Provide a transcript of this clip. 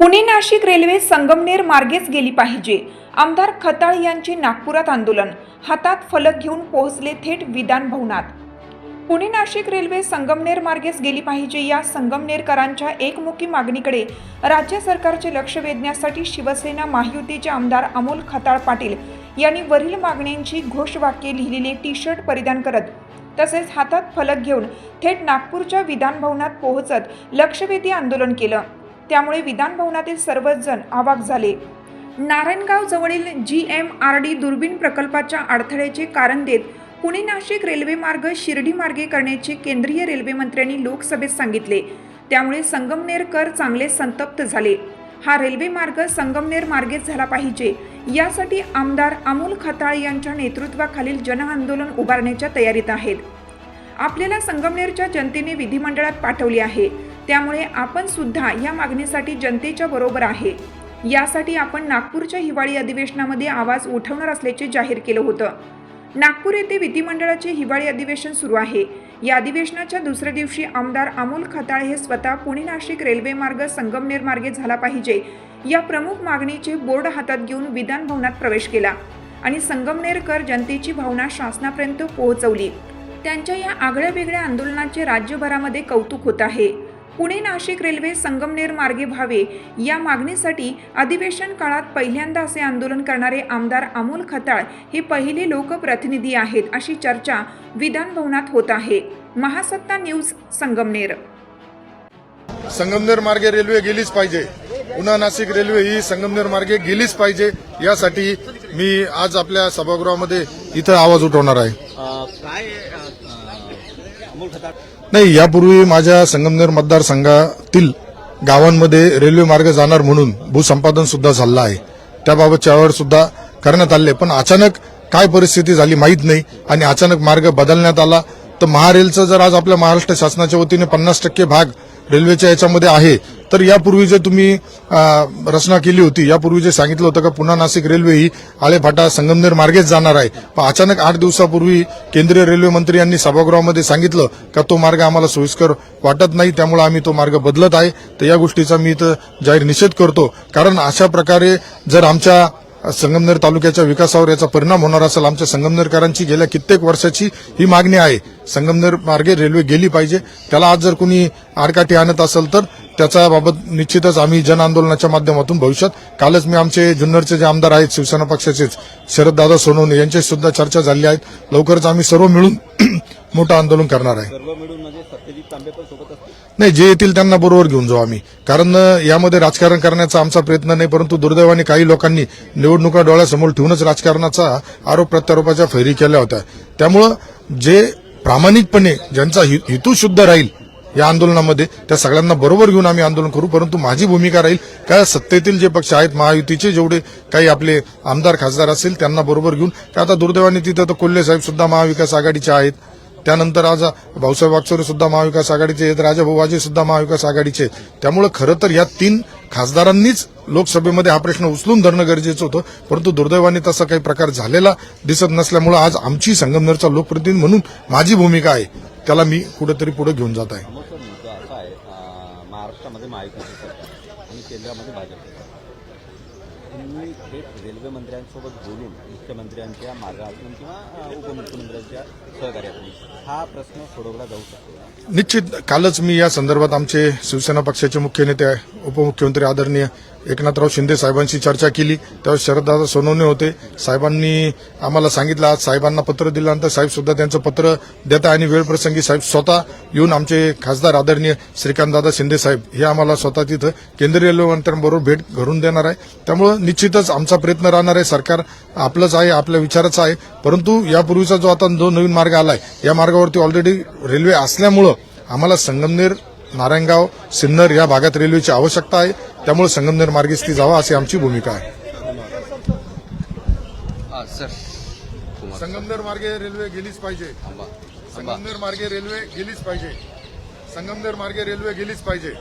Pune Nashik railway Sangamner मार्गेच गेली पाहिजे. आमदार खताळ यांचे नागपुरात आंदोलन. हातात फलक घेऊन पोहोचले थेट विधान भवनात. पुणे नाशिक रेल्वे संगमनेर मार्गेच गेली पाहिजे या संगमनेरकरांच्या एकमुखी मागणीकडे राज्य सरकारचे लक्ष वेधण्यासाठी शिवसेना महायुतीचे आमदार अमोल खताळ पाटील यांनी वरील मागण्यांची घोषवाक्ये लिहिलेले टी शर्ट परिधान करत तसेच हातात फलक घेऊन थेट नागपूरच्या विधानभवनात पोहोचत लक्षवेधी आंदोलन केलं. त्यामुळे विधानभवनातील सर्वच जण अवाक झाले. नारायणगाव जवळील जी एम आर डी दुर्बीण प्रकल्पाच्या अडथळ्याचे कारण देत पुणे नाशिक रेल्वे मार्ग शिर्डी मार्गे करण्याचे केंद्रीय रेल्वे मंत्र्यांनी लोकसभेत सांगितले. त्यामुळे संगमनेरकर चांगले संतप्त झाले. हा रेल्वे मार्ग संगमनेर मार्गेच झाला पाहिजे. यासाठी आमदार अमोल खताळ यांच्या नेतृत्वाखालील जनआंदोलन उभारण्याच्या तयारीत आहेत. आपल्याला संगमनेरच्या जनतेने विधिमंडळात पाठवले आहे. त्यामुळे आपण सुद्धा या मागणीसाठी जनतेच्या बरोबर आहे. यासाठी आपण नागपूरच्या हिवाळी अधिवेशनामध्ये आवाज उठवणार असल्याचे जाहीर केलं होतं. नागपूर येथे विधिमंडळाचे हिवाळी अधिवेशन सुरू आहे. या अधिवेशनाच्या दुसऱ्या दिवशी आमदार अमोल खताळ हे स्वतः पुणे नाशिक रेल्वे मार्ग संगमनेर मार्गे झाला पाहिजे. या प्रमुख मागणीचे बोर्ड हातात घेऊन विधान भवनात प्रवेश केला आणि संगमनेरकर जनतेची भावना शासनापर्यंत पोहोचवली. त्यांच्या या आगळ्या वेगळ्या आंदोलनाचे राज्यभरामध्ये कौतुक होत आहे. पुणे नाशिक रेल्वे संगमनेर मार्गे व्हावे. या मागणीसाठी अधिवेशन काळात पहिल्यांदा असे आंदोलन करणारे आमदार अमोल खताळ हे पहिले लोकप्रतिनिधी आहेत अशी चर्चा विधान भवनात होत आहे. महासत्ता न्यूज संगमनेर. संगमनेर मार्गे रेल्वे गेलीच पाहिजे. पुन्हा नाशिक रेल्वे ही संगमनेर मार्गे गेलीच पाहिजे. यासाठी मी आज आपल्या सभागृहामध्ये इथं आवाज उठवणार आहे अ, काय अ, अ, अमोल खताळ नाही यापूर्वी माझ्या संगमनेर मतदारसंघातील गावांमध्ये रेल्वे मार्ग जाणार म्हणून भूसंपादन सुद्धा झालं आहे. त्याबाबत चळवळ सुद्धा करण्यात आले पण अचानक काय परिस्थिती झाली माहीत नाही आणि अचानक मार्ग बदलण्यात आला. तर महारेलचं जर आज आपल्या महाराष्ट्र शासनाच्या वतीने पन्नास टक्के भाग रेल्वेच्या याच्यामध्ये आहे. तर यापूर्वी जे तुम्ही रचना केली होती यापूर्वी जे सांगितलं होतं का पुन्हा नाशिक रेल्वे ही आळेफाटा संगमनेर मार्गेच जाणार आहे. पण अचानक आठ दिवसापूर्वी केंद्रीय रेल्वे मंत्री यांनी सभागृहामध्ये सांगितलं का तो मार्ग आम्हाला सोयीस्कर वाटत नाही त्यामुळे आम्ही तो मार्ग बदलत आहे. तर या गोष्टीचा मी इथं जाहीर निषेध करतो. कारण अशा प्रकारे जर आमच्या संगमनेर तालुक्याच्या विकासावर याचा परिणाम होणार असेल. आमच्या संगमनेरकरांची गेल्या कित्येक वर्षाची ही मागणी आहे. संगमनेर मार्गे रेल्वे गेली पाहिजे. त्याला आज जर कुणी आडकाठी आणत असेल तर त्याच्याबाबत निश्चितच आम्ही जन आंदोलनाच्या माध्यमातून भविष्यात. कालच मी आमचे जुन्नरचे जे आमदार आहेत शिवसेना पक्षाचेच शरददादा सोनवणे यांच्याशी सुद्धा चर्चा झाली आहेत लवकरच आम्ही सर्व मिळून मोठं आंदोलन करणार आहे. नाही जे येतील त्यांना बरोबर घेऊन जाऊ आम्ही. कारण यामध्ये राजकारण करण्याचा आमचा प्रयत्न नाही परंतु दुर्दैवाने काही लोकांनी निवडणुका डोळ्यासमोर ठेवूनच राजकारणाचा आरोप प्रत्यारोपाच्या फैरी केल्या होत्या. त्यामुळं जे प्रामाणिकपणे ज्यांचा हेतू शुद्ध राहील या आंदोलनामध्ये त्या सगळ्यांना बरोबर घेऊन आम्ही आंदोलन करू परंतु माझी भूमिका राहील काय सत्तेतील जे पक्ष आहेत महायुतीचे जेवढे काही आपले आमदार खासदार असतील त्यांना बरोबर घेऊन का आता दुर्दैवाने तिथं तर कोल्हे साहेब सुद्धा महाविकास आघाडीचे आहेत. त्यानंतर आज भाऊसाहेब वागचोरे सुद्धा महाविकास आघाडीचे आहेत राजाभाऊ सुद्धा महाविकास आघाडीचे आहेत. त्यामुळे खरं तर या तीन खासदारांनीच लोकसभेमध्ये हा प्रश्न उचलून धरणं गरजेचं होतं परंतु दुर्दैवाने तसा काही प्रकार झालेला दिसत नसल्यामुळे आज आमची संगमनेरचा लोकप्रतिनिधी म्हणून माझी भूमिका आहे त्याला मी कुठेतरी पुढे घेऊन जात आहे. महाराष्ट्रामध्ये महाविकास आणि केंद्रामध्ये भाजप मी थेट रेल्वे मंत्र्यांसोबत बोलून मुख्यमंत्र्यांच्या मार्गातून किंवा उपमुख्यमंत्र्यांच्या सहकार्यातून हा प्रश्न सोडवला जाऊ शकतो निश्चित. कालच मी या संदर्भात आमचे शिवसेना पक्षाचे मुख्य नेते उपमुख्यमंत्री आदरणीय एकनाथराव शिंदे साहेबांशी चर्चा केली. त्यावेळेस शरददादा सोनवणे होते. साहेबांनी आम्हाला सांगितलं आज साहेबांना पत्र दिल्यानंतर साहेब सुद्धा त्यांचं पत्र देता आणि वेळप्रसंगी साहेब स्वतः येऊन आमचे खासदार आदरणीय श्रीकांतदादा शिंदे साहेब हे आम्हाला स्वतः तिथं केंद्रीय रेल्वे मंत्र्यांबरोबर भेट घडून देणार आहे. त्यामुळं निश्चितच आमचा प्रयत्न राहणार आहे. सरकार आपलंच आहे आपल्या विचाराचं आहे. परंतु यापूर्वीचा जो आता जो नवीन मार्ग आलाय या मार्गावरती ऑलरेडी रेल्वे असल्यामुळं आम्हाला संगमनेर नारायणगाव सिन्नर या भागात रेल्वेची आवश्यकता आहे. त्यामुळे संगमनेर मार्गेच ती जावा अशी आमची भूमिका आहे. सर. संगमनेर मार्गे रेल्वे गेलीच पाहिजे. संगमनेर मार्गे रेल्वे गेलीच पाहिजे. संगमनेर मार्गे रेल्वे गेलीच पाहिजे.